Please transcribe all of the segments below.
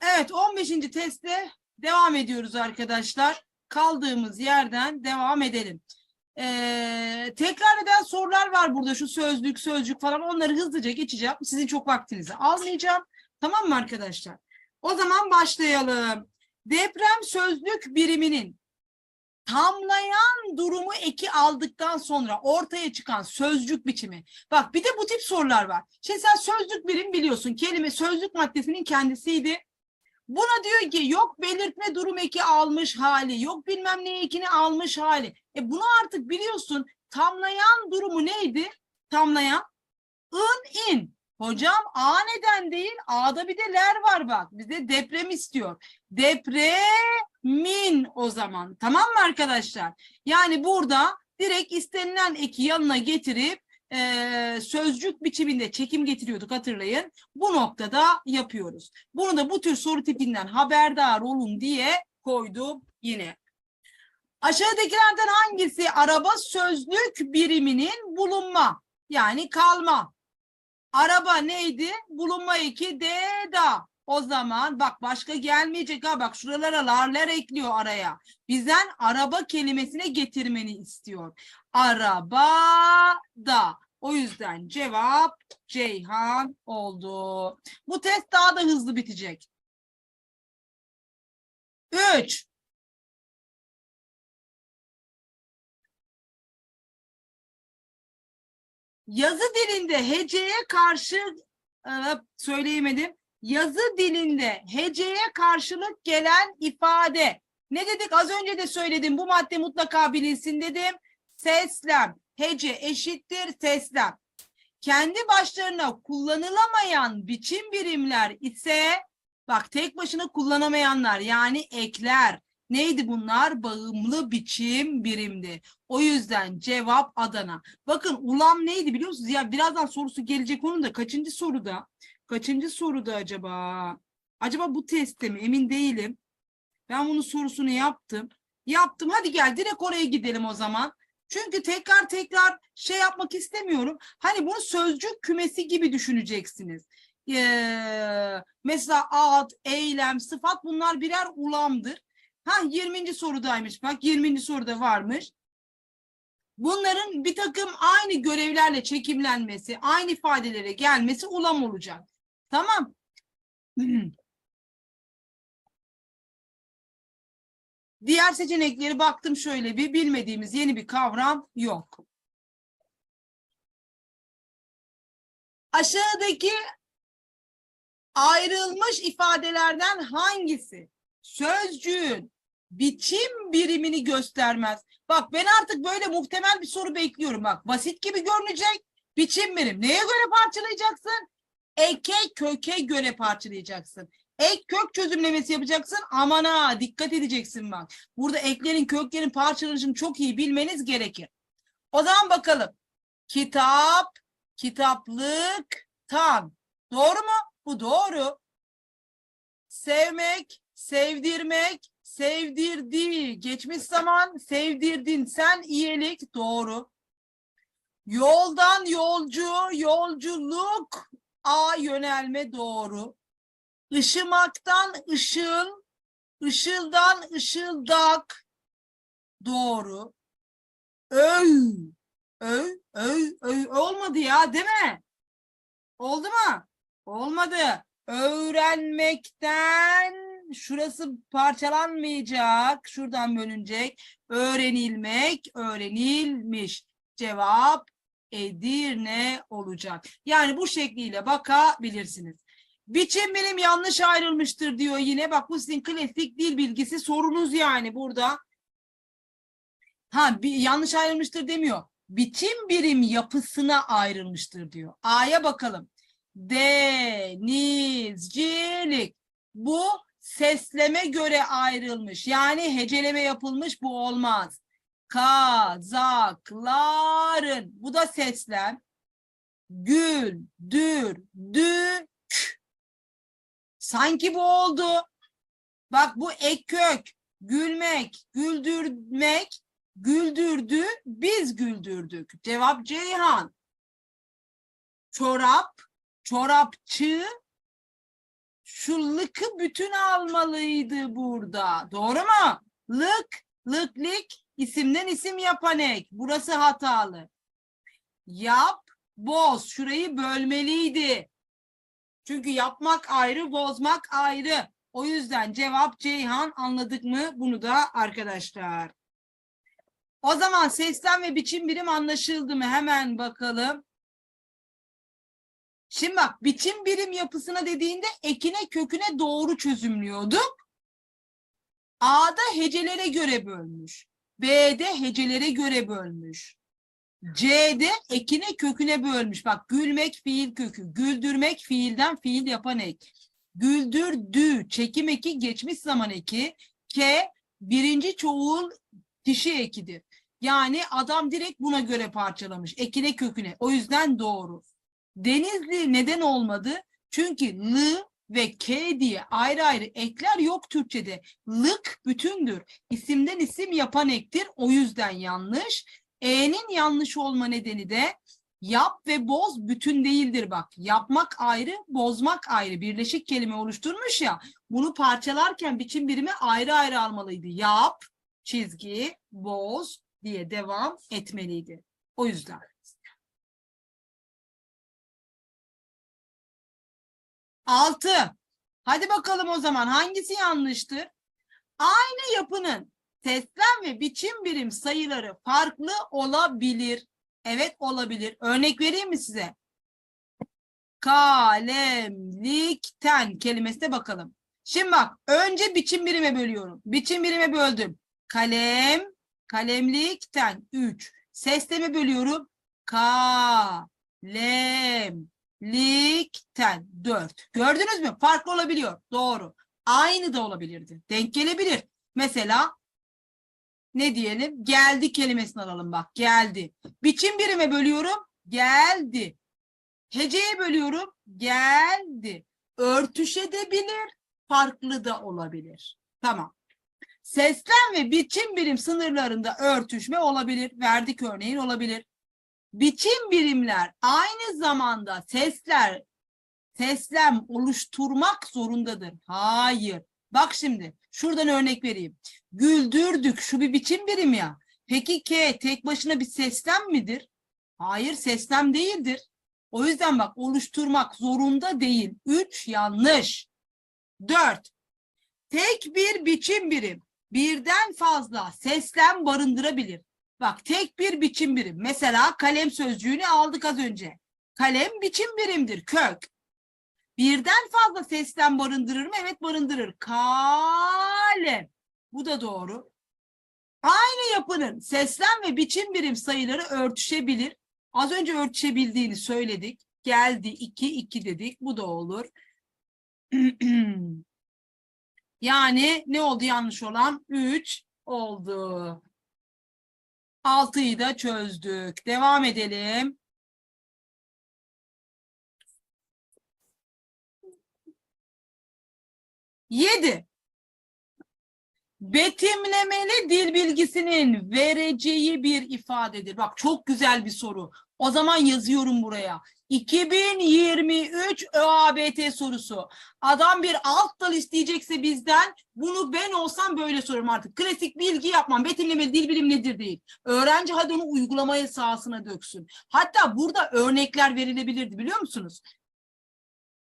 Evet 15. testte devam ediyoruz arkadaşlar. Kaldığımız yerden devam edelim. Ee, tekrar eden sorular var burada şu sözlük sözcük falan onları hızlıca geçeceğim. Sizin çok vaktinizi almayacağım. Tamam mı arkadaşlar? O zaman başlayalım. Deprem sözlük biriminin tamlayan durumu eki aldıktan sonra ortaya çıkan sözcük biçimi. Bak bir de bu tip sorular var. Şimdi sen sözlük birim biliyorsun. Kelime sözlük maddesinin kendisiydi. Buna diyor ki yok belirtme durum eki almış hali, yok bilmem ne ekini almış hali. E bunu artık biliyorsun. Tamlayan durumu neydi? Tamlayan ın in. Hocam A neden değil? A'da bir de ler var bak. Bize deprem istiyor. Depremin o zaman. Tamam mı arkadaşlar? Yani burada direkt istenilen eki yanına getirip eee, sözcük biçiminde çekim getiriyorduk hatırlayın. Bu noktada yapıyoruz. Bunu da bu tür soru tipinden haberdar olun diye koydum yine. Aşağıdakilerden hangisi araba sözlük biriminin bulunma yani kalma? Araba neydi? Bulunma eki de da. O zaman bak başka gelmeyecek ha bak şuralara larler ekliyor araya. Bizden araba kelimesine getirmeni istiyor. Araba da. O yüzden cevap Ceyhan oldu. Bu test daha da hızlı bitecek. 3. Yazı dilinde heceye karşı e, söyleyemedim. Yazı dilinde heceye karşılık gelen ifade. Ne dedik? Az önce de söyledim. Bu madde mutlaka bilinsin dedim. Seslem. Hece eşittir seslem. Kendi başlarına kullanılamayan biçim birimler ise bak tek başına kullanamayanlar yani ekler. Neydi bunlar? Bağımlı biçim birimdi. O yüzden cevap Adana. Bakın ulam neydi biliyor musunuz? Ya birazdan sorusu gelecek onun da kaçıncı soruda? Kaçıncı soruda acaba? Acaba bu testte mi? Emin değilim. Ben bunun sorusunu yaptım. Yaptım. Hadi gel direkt oraya gidelim o zaman. Çünkü tekrar tekrar şey yapmak istemiyorum. Hani bunu sözcük kümesi gibi düşüneceksiniz. Ee, mesela ad, eylem, sıfat bunlar birer ulamdır. Ha 20. sorudaymış bak 20. soruda varmış. Bunların bir takım aynı görevlerle çekimlenmesi, aynı ifadelere gelmesi ulam olacak. Tamam. Diğer seçenekleri baktım şöyle bir bilmediğimiz yeni bir kavram yok. Aşağıdaki ayrılmış ifadelerden hangisi sözcüğün biçim birimini göstermez? Bak ben artık böyle muhtemel bir soru bekliyorum. Bak basit gibi görünecek biçim birim. Neye göre parçalayacaksın? Eke köke göre parçalayacaksın. Ek kök çözümlemesi yapacaksın. Aman ha dikkat edeceksin bak. Burada eklerin köklerin parçalanışını çok iyi bilmeniz gerekir. O zaman bakalım. Kitap, kitaplık, tan. Doğru mu? Bu doğru. Sevmek, sevdirmek, sevdirdi. Geçmiş zaman sevdirdin. Sen iyilik. Doğru. Yoldan yolcu, yolculuk, a yönelme doğru. Işımaktan ışıl, ışıldan ışıldak. Doğru. Öv, öv, öv, öv. Olmadı ya değil mi? Oldu mu? Olmadı. Öğrenmekten şurası parçalanmayacak. Şuradan bölünecek. Öğrenilmek, öğrenilmiş. Cevap Edirne olacak. Yani bu şekliyle bakabilirsiniz. Biçim birim yanlış ayrılmıştır diyor yine. Bak bu sizin klasik dil bilgisi sorunuz yani burada. Ha bir yanlış ayrılmıştır demiyor. Biçim birim yapısına ayrılmıştır diyor. A'ya bakalım. Denizcilik. Bu sesleme göre ayrılmış. Yani heceleme yapılmış bu olmaz. Kazakların. Bu da seslem. Güldürdük. Sanki bu oldu. Bak bu ek kök. Gülmek, güldürmek, güldürdü, biz güldürdük. Cevap Ceyhan. Çorap, çorapçı, Şu lıkı bütün almalıydı burada. Doğru mu? Lık, lıklik isimden isim yapan ek. Burası hatalı. Yap, boz. Şurayı bölmeliydi. Çünkü yapmak ayrı, bozmak ayrı. O yüzden cevap Ceyhan anladık mı bunu da arkadaşlar. O zaman seslem ve biçim birim anlaşıldı mı? Hemen bakalım. Şimdi bak biçim birim yapısına dediğinde ekine köküne doğru çözümlüyorduk. A'da hecelere göre bölmüş. B'de hecelere göre bölmüş. C'de ekine köküne bölmüş. Bak gülmek fiil kökü. Güldürmek fiilden fiil yapan ek. Güldürdü çekim eki geçmiş zaman eki. K birinci çoğul kişi ekidir. Yani adam direkt buna göre parçalamış. Ekine köküne. O yüzden doğru. Denizli neden olmadı? Çünkü lı ve k diye ayrı ayrı ekler yok Türkçe'de. Lık bütündür. İsimden isim yapan ektir. O yüzden yanlış. E'nin yanlış olma nedeni de yap ve boz bütün değildir bak. Yapmak ayrı, bozmak ayrı. Birleşik kelime oluşturmuş ya. Bunu parçalarken biçim birimi ayrı ayrı almalıydı. Yap, çizgi, boz diye devam etmeliydi. O yüzden. Altı. Hadi bakalım o zaman hangisi yanlıştır? Aynı yapının seslem ve biçim birim sayıları farklı olabilir. Evet olabilir. Örnek vereyim mi size? Kalemlikten kelimesine bakalım. Şimdi bak önce biçim birime bölüyorum. Biçim birime böldüm. Kalem, kalemlikten 3. Sesleme bölüyorum. Kalem, likten 4. Gördünüz mü? Farklı olabiliyor. Doğru. Aynı da olabilirdi. Denk gelebilir. Mesela ne diyelim? Geldi kelimesini alalım bak. Geldi. Biçim birime bölüyorum. Geldi. Heceye bölüyorum. Geldi. Örtüşebilir. Farklı da olabilir. Tamam. Seslem ve biçim birim sınırlarında örtüşme olabilir. Verdik örneğin olabilir. Biçim birimler aynı zamanda sesler seslem oluşturmak zorundadır. Hayır. Bak şimdi şuradan örnek vereyim. Güldürdük şu bir biçim birim ya. Peki K tek başına bir seslem midir? Hayır seslem değildir. O yüzden bak oluşturmak zorunda değil. Üç yanlış. Dört. Tek bir biçim birim birden fazla seslem barındırabilir. Bak tek bir biçim birim. Mesela kalem sözcüğünü aldık az önce. Kalem biçim birimdir. Kök. Birden fazla seslem barındırır mı? Evet barındırır. Kalem. Bu da doğru. Aynı yapının seslem ve biçim birim sayıları örtüşebilir. Az önce örtüşebildiğini söyledik. Geldi 2, 2 dedik. Bu da olur. yani ne oldu yanlış olan? 3 oldu. 6'yı da çözdük. Devam edelim. Yedi. Betimlemeli dil bilgisinin vereceği bir ifadedir. Bak çok güzel bir soru. O zaman yazıyorum buraya. 2023 ÖABT sorusu. Adam bir alt dal isteyecekse bizden bunu ben olsam böyle sorarım artık. Klasik bilgi yapmam. Betimlemeli dil bilim nedir değil. Öğrenci hadi onu uygulamaya sahasına döksün. Hatta burada örnekler verilebilirdi biliyor musunuz?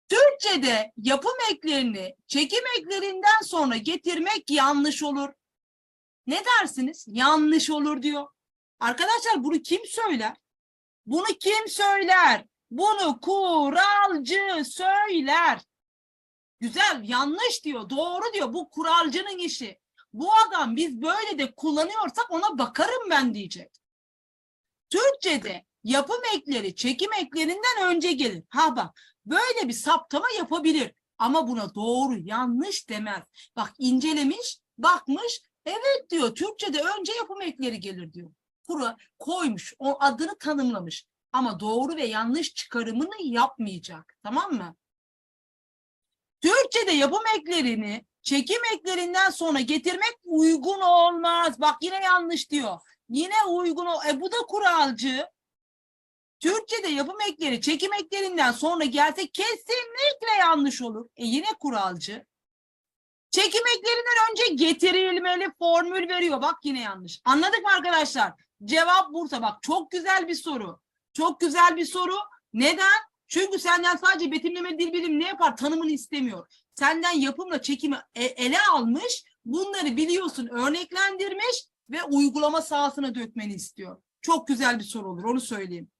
Türkçe'de yapım eklerini çekim eklerinden sonra getirmek yanlış olur. Ne dersiniz? Yanlış olur diyor. Arkadaşlar bunu kim söyler? Bunu kim söyler? Bunu kuralcı söyler. Güzel, yanlış diyor, doğru diyor. Bu kuralcının işi. Bu adam biz böyle de kullanıyorsak ona bakarım ben diyecek. Türkçe'de yapım ekleri çekim eklerinden önce gelir. Ha bak böyle bir saptama yapabilir. Ama buna doğru yanlış demez. Bak incelemiş, bakmış, evet diyor Türkçe'de önce yapım ekleri gelir diyor. Kura koymuş, o adını tanımlamış. Ama doğru ve yanlış çıkarımını yapmayacak. Tamam mı? Türkçe'de yapım eklerini çekim eklerinden sonra getirmek uygun olmaz. Bak yine yanlış diyor. Yine uygun ol. E bu da kuralcı. Türkçe'de yapım ekleri çekim eklerinden sonra gelse kesinlikle yanlış olur. E yine kuralcı. Çekim eklerinden önce getirilmeli formül veriyor. Bak yine yanlış. Anladık mı arkadaşlar? Cevap Bursa. Bak çok güzel bir soru. Çok güzel bir soru. Neden? Çünkü senden sadece betimleme dil bilim ne yapar? Tanımını istemiyor. Senden yapımla çekimi e- ele almış. Bunları biliyorsun, örneklendirmiş ve uygulama sahasına dökmeni istiyor. Çok güzel bir soru olur. Onu söyleyeyim.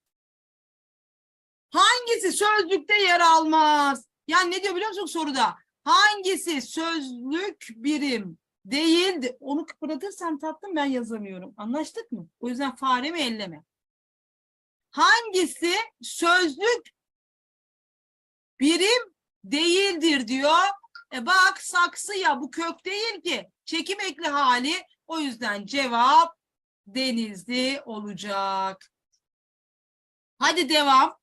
Hangisi sözlükte yer almaz? Yani ne diyor biliyor musun soruda? Hangisi sözlük birim değildi? Onu kıpırdatırsan tatlım ben yazamıyorum. Anlaştık mı? O yüzden faremi elleme. Hangisi sözlük birim değildir diyor. E bak saksı ya bu kök değil ki. Çekim ekli hali. O yüzden cevap denizli olacak. Hadi devam.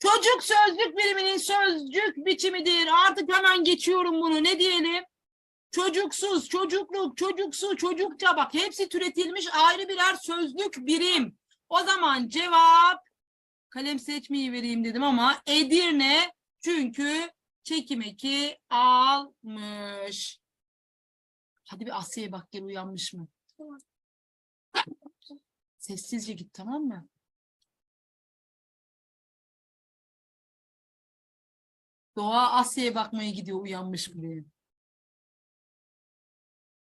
Çocuk sözlük biriminin sözcük biçimidir. Artık hemen geçiyorum bunu. Ne diyelim? Çocuksuz, çocukluk, çocuksu, çocukça bak hepsi türetilmiş ayrı birer sözlük birim. O zaman cevap kalem seçmeyi vereyim dedim ama Edirne çünkü çekim eki almış. Hadi bir Asya'ya bak gel uyanmış mı? Sessizce git tamam mı? Doğa Asya'ya bakmaya gidiyor uyanmış mı diye.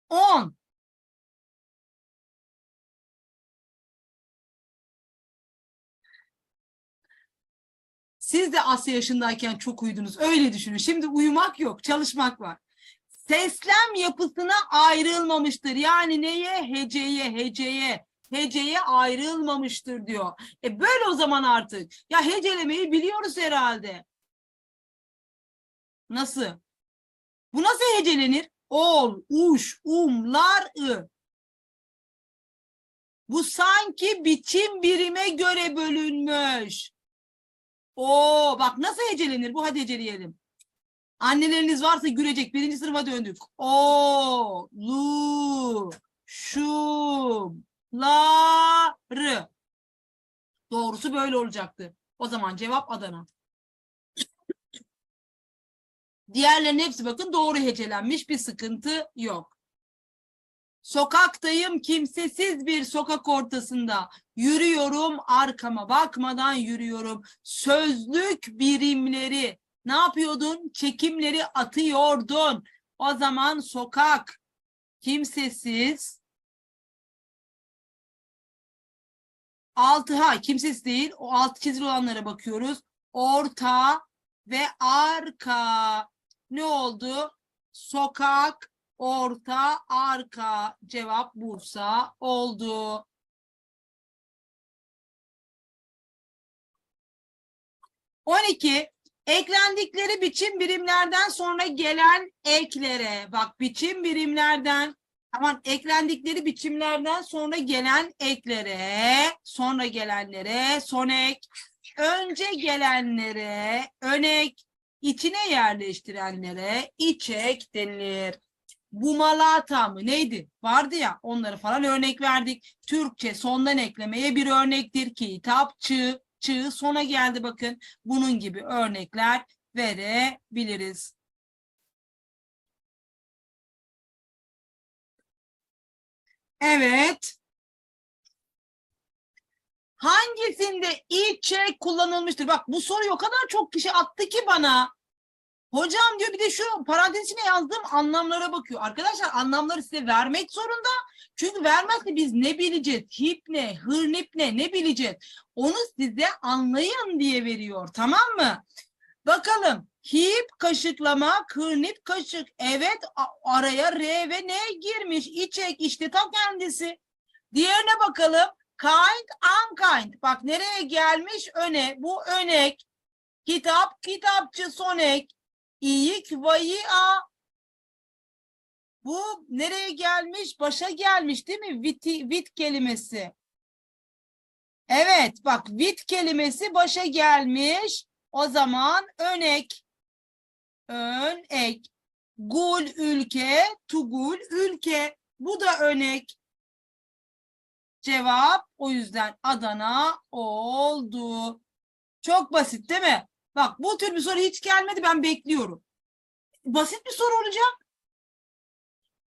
10. Siz de Asya yaşındayken çok uyudunuz. Öyle düşünün. Şimdi uyumak yok, çalışmak var. Seslem yapısına ayrılmamıştır. Yani neye? Heceye, heceye. Heceye ayrılmamıştır diyor. E böyle o zaman artık. Ya hecelemeyi biliyoruz herhalde. Nasıl? Bu nasıl hecelenir? Ol, uş, um, lar, ı. Bu sanki biçim birime göre bölünmüş. Oo, bak nasıl hecelenir? Bu hadi heceleyelim. Anneleriniz varsa gülecek. Birinci sınıfa döndük. O, lu, şum, la, rı. Doğrusu böyle olacaktı. O zaman cevap Adana. Diğerlerinin hepsi bakın doğru hecelenmiş bir sıkıntı yok. Sokaktayım kimsesiz bir sokak ortasında. Yürüyorum arkama bakmadan yürüyorum. Sözlük birimleri ne yapıyordun? Çekimleri atıyordun. O zaman sokak kimsesiz altı ha kimsesiz değil. O altı çizili olanlara bakıyoruz. Orta ve arka ne oldu? Sokak, orta, arka cevap Bursa oldu. On iki. Eklendikleri biçim birimlerden sonra gelen eklere. Bak biçim birimlerden aman eklendikleri biçimlerden sonra gelen eklere, sonra gelenlere son ek, önce gelenlere önek, içine yerleştirenlere içek denilir. Bumalata mı neydi? Vardı ya onları falan örnek verdik. Türkçe sondan eklemeye bir örnektir. Kitapçı, çığ sona geldi bakın. Bunun gibi örnekler verebiliriz. Evet. Hangisinde içek kullanılmıştır? Bak bu soruyu o kadar çok kişi attı ki bana. Hocam diyor bir de şu parantez içine yazdığım anlamlara bakıyor. Arkadaşlar anlamları size vermek zorunda. Çünkü vermezse biz ne bileceğiz? Hip ne, hırnip ne, ne bileceğiz? Onu size anlayın diye veriyor. Tamam mı? Bakalım. Hip kaşıklamak, hırnip kaşık. Evet araya R ve N girmiş. İçek işte ta kendisi. Diğerine bakalım. Kind, unkind. Bak nereye gelmiş? Öne. Bu önek. Kitap, kitapçı, sonek. İyik, vayia. Bu nereye gelmiş? Başa gelmiş değil mi? Viti, vit kelimesi. Evet bak vit kelimesi başa gelmiş. O zaman önek. Önek. Gul ülke, tugul ülke. Bu da örnek. Cevap o yüzden Adana oldu. Çok basit değil mi? Bak bu tür bir soru hiç gelmedi ben bekliyorum. Basit bir soru olacak.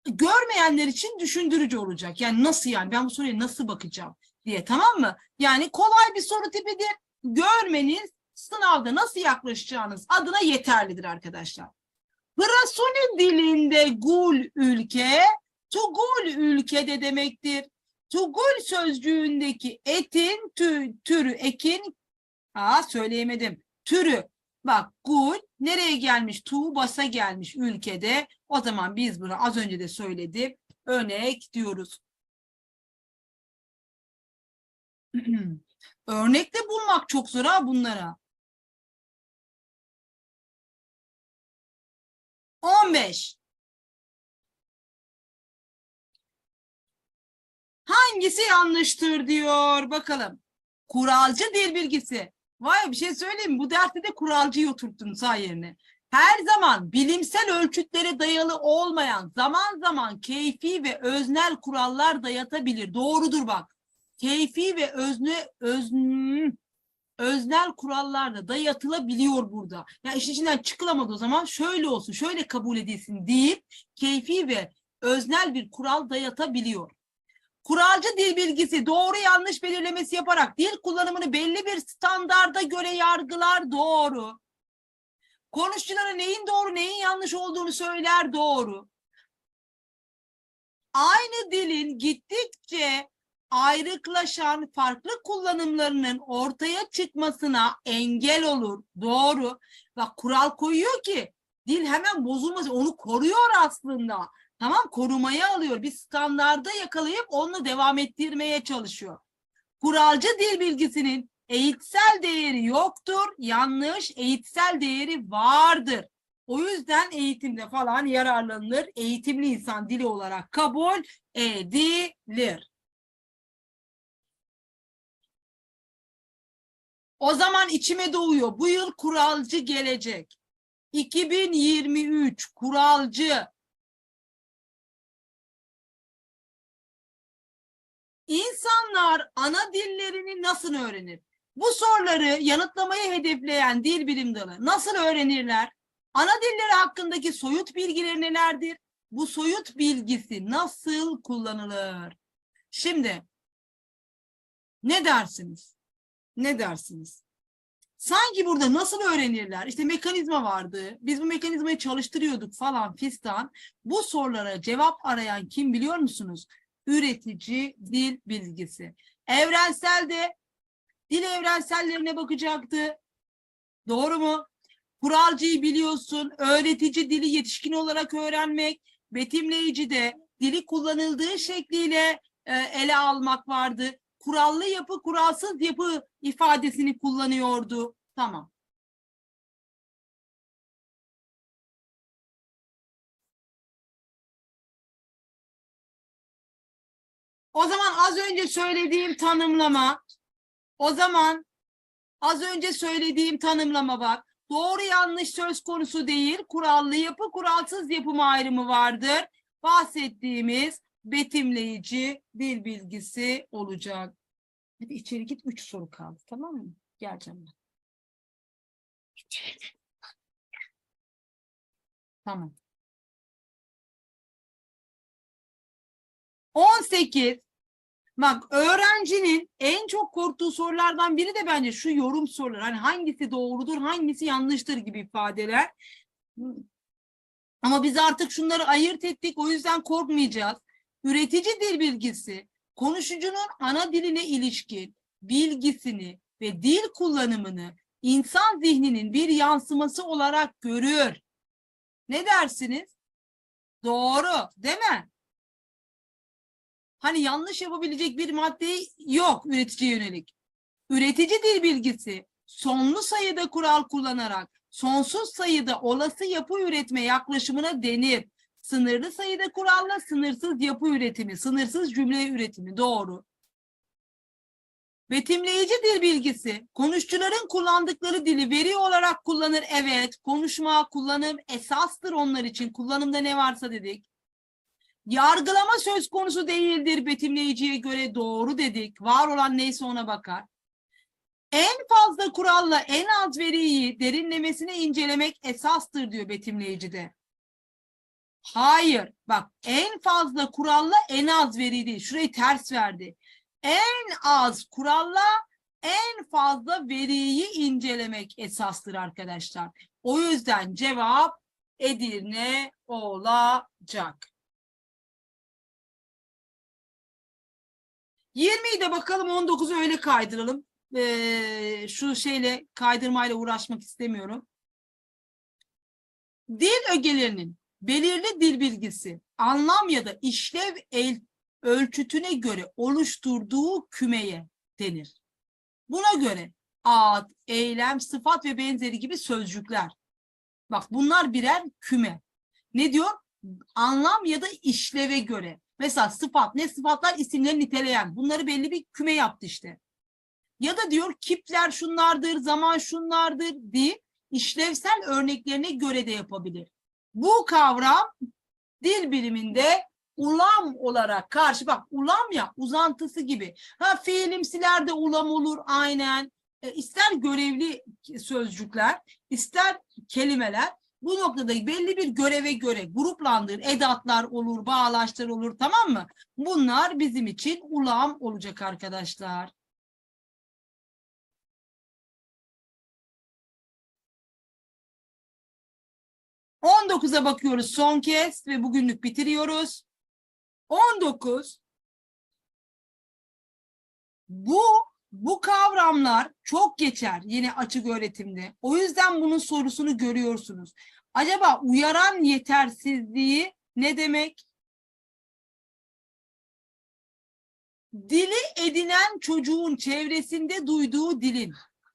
Görmeyenler için düşündürücü olacak. Yani nasıl yani ben bu soruya nasıl bakacağım diye tamam mı? Yani kolay bir soru tipidir. Görmeniz sınavda nasıl yaklaşacağınız adına yeterlidir arkadaşlar. Prasuni dilinde gul ülke, tugul ülke de demektir. Tugul sözcüğündeki etin tü, türü ekin, aa söyleyemedim, türü. Bak gul nereye gelmiş? Tu basa gelmiş ülkede. O zaman biz bunu az önce de söyledik. Örnek diyoruz. Örnek de bulmak çok zor ha bunlara. 15. Hangisi yanlıştır diyor bakalım. Kuralcı dil bilgisi. Vay bir şey söyleyeyim? Bu derste de kuralcıyı oturttun sağ yerine. Her zaman bilimsel ölçütlere dayalı olmayan zaman zaman keyfi ve öznel kurallar dayatabilir. Doğrudur bak. Keyfi ve özne öz, öznel kurallar da dayatılabiliyor burada. Ya işin içinden çıkılamadı o zaman şöyle olsun, şöyle kabul edilsin deyip keyfi ve öznel bir kural dayatabiliyor. Kuralcı dil bilgisi doğru yanlış belirlemesi yaparak dil kullanımını belli bir standarda göre yargılar doğru. Konuşuculara neyin doğru neyin yanlış olduğunu söyler doğru. Aynı dilin gittikçe ayrıklaşan farklı kullanımlarının ortaya çıkmasına engel olur. Doğru. Bak kural koyuyor ki dil hemen bozulmasın. Onu koruyor aslında. Tamam korumaya alıyor. Bir standarda yakalayıp onunla devam ettirmeye çalışıyor. Kuralcı dil bilgisinin eğitsel değeri yoktur. Yanlış. Eğitsel değeri vardır. O yüzden eğitimde falan yararlanılır. Eğitimli insan dili olarak kabul edilir. O zaman içime doğuyor. Bu yıl kuralcı gelecek. 2023 kuralcı. İnsanlar ana dillerini nasıl öğrenir? Bu soruları yanıtlamayı hedefleyen dil bilim dalı nasıl öğrenirler? Ana dilleri hakkındaki soyut bilgileri nelerdir? Bu soyut bilgisi nasıl kullanılır? Şimdi ne dersiniz? Ne dersiniz? Sanki burada nasıl öğrenirler? İşte mekanizma vardı. Biz bu mekanizmayı çalıştırıyorduk falan fistan. Bu sorulara cevap arayan kim biliyor musunuz? Üretici dil bilgisi. Evrenselde dil evrensellerine bakacaktı. Doğru mu? Kuralcıyı biliyorsun. Öğretici dili yetişkin olarak öğrenmek. Betimleyici de dili kullanıldığı şekliyle e, ele almak vardı kurallı yapı, kuralsız yapı ifadesini kullanıyordu. Tamam. O zaman az önce söylediğim tanımlama, o zaman az önce söylediğim tanımlama bak. Doğru yanlış söz konusu değil, kurallı yapı, kuralsız yapım ayrımı vardır. Bahsettiğimiz betimleyici dil bilgisi olacak. Hadi içeri git. Üç soru kaldı. Tamam mı? Geleceğim ben. Tamam. 18. Bak öğrencinin en çok korktuğu sorulardan biri de bence şu yorum soruları. Hani hangisi doğrudur, hangisi yanlıştır gibi ifadeler. Ama biz artık şunları ayırt ettik. O yüzden korkmayacağız. Üretici dil bilgisi konuşucunun ana diline ilişkin bilgisini ve dil kullanımını insan zihninin bir yansıması olarak görür. Ne dersiniz? Doğru, değil mi? Hani yanlış yapabilecek bir madde yok üreticiye yönelik. Üretici dil bilgisi sonlu sayıda kural kullanarak sonsuz sayıda olası yapı üretme yaklaşımına denir. Sınırlı sayıda kuralla sınırsız yapı üretimi, sınırsız cümle üretimi doğru. Betimleyici dil bilgisi, konuşçuların kullandıkları dili veri olarak kullanır. Evet, konuşma, kullanım esastır onlar için. Kullanımda ne varsa dedik. Yargılama söz konusu değildir betimleyiciye göre doğru dedik. Var olan neyse ona bakar. En fazla kuralla en az veriyi derinlemesine incelemek esastır diyor betimleyicide. Hayır. Bak en fazla kuralla en az veri değil. Şurayı ters verdi. En az kuralla en fazla veriyi incelemek esastır arkadaşlar. O yüzden cevap Edirne olacak. 20'yi de bakalım 19'u öyle kaydıralım. Ee, şu şeyle kaydırmayla uğraşmak istemiyorum. Dil ögelerinin belirli dil bilgisi, anlam ya da işlev el, ölçütüne göre oluşturduğu kümeye denir. Buna göre ad, eylem, sıfat ve benzeri gibi sözcükler. Bak bunlar birer küme. Ne diyor? Anlam ya da işleve göre. Mesela sıfat ne sıfatlar isimleri niteleyen. Bunları belli bir küme yaptı işte. Ya da diyor kipler şunlardır, zaman şunlardır diye işlevsel örneklerine göre de yapabilir. Bu kavram dil biliminde ulam olarak karşı bak ulam ya uzantısı gibi. Ha fiilimsilerde ulam olur aynen. E, ister görevli sözcükler, ister kelimeler bu noktada belli bir göreve göre gruplandır. Edatlar olur, bağlaçlar olur tamam mı? Bunlar bizim için ulam olacak arkadaşlar. On dokuza bakıyoruz son kez ve bugünlük bitiriyoruz. 19 bu bu kavramlar çok geçer yine açık öğretimde. O yüzden bunun sorusunu görüyorsunuz. Acaba uyaran yetersizliği ne demek? Dili edinen çocuğun çevresinde duyduğu dilin,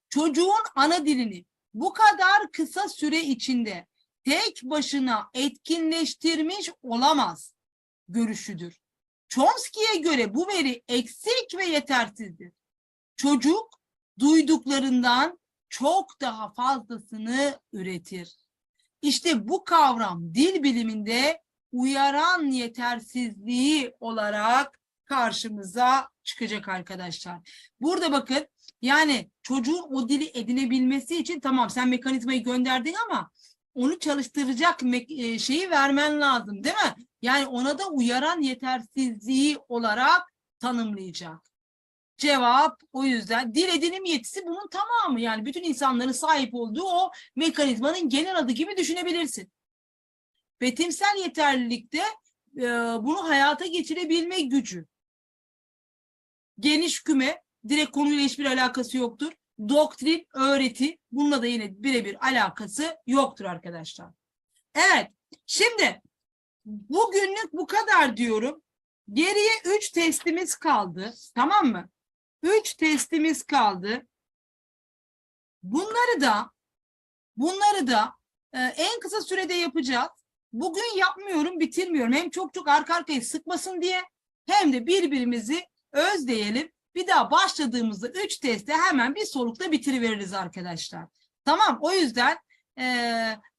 çocuğun ana dilini bu kadar kısa süre içinde tek başına etkinleştirmiş olamaz görüşüdür. Chomsky'ye göre bu veri eksik ve yetersizdir. Çocuk duyduklarından çok daha fazlasını üretir. İşte bu kavram dil biliminde uyaran yetersizliği olarak karşımıza çıkacak arkadaşlar. Burada bakın yani çocuğun o dili edinebilmesi için tamam sen mekanizmayı gönderdin ama onu çalıştıracak e, şeyi vermen lazım değil mi? Yani ona da uyaran yetersizliği olarak tanımlayacak. Cevap o yüzden dil edinim yetisi bunun tamamı yani bütün insanların sahip olduğu o mekanizmanın genel adı gibi düşünebilirsin. Betimsel yeterlilikte e, bunu hayata geçirebilme gücü. Geniş küme direkt konuyla hiçbir alakası yoktur. Doktrin, öğreti bununla da yine birebir alakası yoktur arkadaşlar. Evet şimdi bugünlük bu kadar diyorum. Geriye üç testimiz kaldı. Tamam mı? Üç testimiz kaldı. Bunları da bunları da e, en kısa sürede yapacağız. Bugün yapmıyorum, bitirmiyorum. Hem çok çok arka arkaya sıkmasın diye hem de birbirimizi özleyelim. Bir daha başladığımızda üç testi hemen bir solukta bitiriveririz arkadaşlar. Tamam o yüzden e,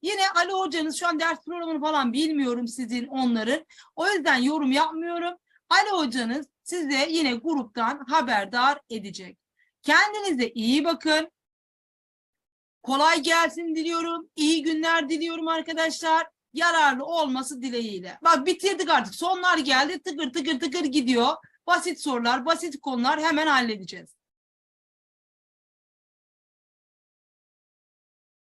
yine Ali hocanız şu an ders programını falan bilmiyorum sizin onların. O yüzden yorum yapmıyorum. Ali hocanız size yine gruptan haberdar edecek. Kendinize iyi bakın. Kolay gelsin diliyorum. İyi günler diliyorum arkadaşlar. Yararlı olması dileğiyle. Bak bitirdik artık. Sonlar geldi. Tıkır tıkır tıkır gidiyor. Basit sorular, basit konular hemen halledeceğiz.